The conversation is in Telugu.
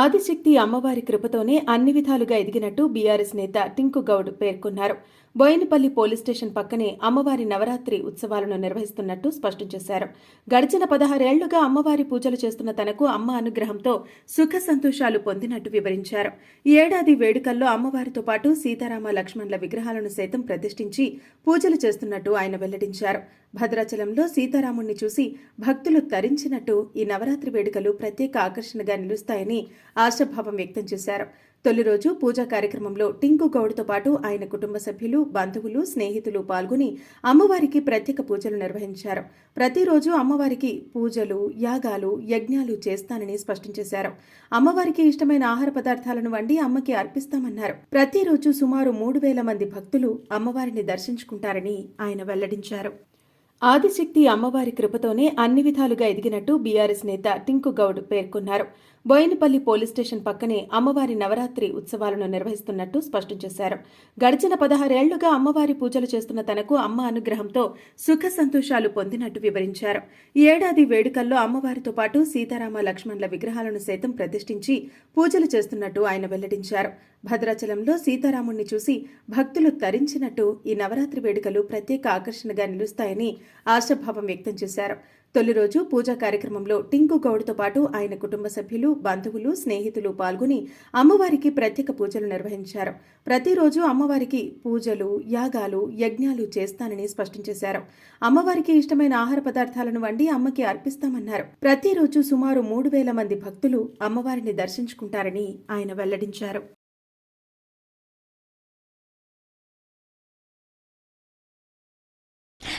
ఆదిశక్తి అమ్మవారి కృపతోనే అన్ని విధాలుగా ఎదిగినట్టు బీఆర్ఎస్ నేత టింకు గౌడ్ పేర్కొన్నారు బోయినపల్లి పోలీస్ స్టేషన్ పక్కనే అమ్మవారి నవరాత్రి ఉత్సవాలను నిర్వహిస్తున్నట్టు స్పష్టం చేశారు గడిచిన పదహారేళ్లుగా అమ్మవారి పూజలు చేస్తున్న తనకు అమ్మ అనుగ్రహంతో సుఖ సంతోషాలు పొందినట్టు వివరించారు ఈ ఏడాది వేడుకల్లో అమ్మవారితో పాటు సీతారామ లక్ష్మణుల విగ్రహాలను సైతం ప్రతిష్ఠించి పూజలు చేస్తున్నట్టు ఆయన వెల్లడించారు భద్రాచలంలో సీతారాముణ్ణి చూసి భక్తులు తరించినట్టు ఈ నవరాత్రి వేడుకలు ప్రత్యేక ఆకర్షణగా నిలుస్తాయని ఆశాభావం వ్యక్తం చేశారు తొలి రోజు పూజా కార్యక్రమంలో టింకు గౌడ్తో పాటు ఆయన కుటుంబ సభ్యులు బంధువులు స్నేహితులు పాల్గొని అమ్మవారికి ప్రత్యేక పూజలు నిర్వహించారు ప్రతిరోజు అమ్మవారికి పూజలు యాగాలు యజ్ఞాలు చేస్తానని స్పష్టం చేశారు అమ్మవారికి ఇష్టమైన ఆహార పదార్థాలను వండి అమ్మకి అర్పిస్తామన్నారు ప్రతిరోజు సుమారు మూడు వేల మంది భక్తులు అమ్మవారిని దర్శించుకుంటారని ఆయన వెల్లడించారు ఆదిశక్తి అమ్మవారి కృపతోనే అన్ని విధాలుగా ఎదిగినట్టు బీఆర్ఎస్ నేత టింకు గౌడ్ పేర్కొన్నారు బోయినపల్లి పోలీస్ స్టేషన్ పక్కనే అమ్మవారి నవరాత్రి ఉత్సవాలను నిర్వహిస్తున్నట్టు స్పష్టం చేశారు గడిచిన పదహారేళ్లుగా అమ్మవారి పూజలు చేస్తున్న తనకు అమ్మ అనుగ్రహంతో సుఖ సంతోషాలు పొందినట్టు వివరించారు ఈ ఏడాది వేడుకల్లో అమ్మవారితో పాటు సీతారామ లక్ష్మణుల విగ్రహాలను సైతం ప్రతిష్ఠించి పూజలు చేస్తున్నట్టు ఆయన వెల్లడించారు భద్రాచలంలో సీతారాముణ్ణి చూసి భక్తులు తరించినట్టు ఈ నవరాత్రి వేడుకలు ప్రత్యేక ఆకర్షణగా నిలుస్తాయని ఆశాభావం వ్యక్తం చేశారు తొలి రోజు పూజా కార్యక్రమంలో టింకు గౌడ్తో పాటు ఆయన కుటుంబ సభ్యులు బంధువులు స్నేహితులు పాల్గొని అమ్మవారికి ప్రత్యేక పూజలు నిర్వహించారు ప్రతిరోజు అమ్మవారికి పూజలు యాగాలు యజ్ఞాలు చేస్తానని స్పష్టం చేశారు అమ్మవారికి ఇష్టమైన ఆహార పదార్థాలను వండి అమ్మకి అర్పిస్తామన్నారు ప్రతిరోజు సుమారు మూడు వేల మంది భక్తులు అమ్మవారిని దర్శించుకుంటారని ఆయన వెల్లడించారు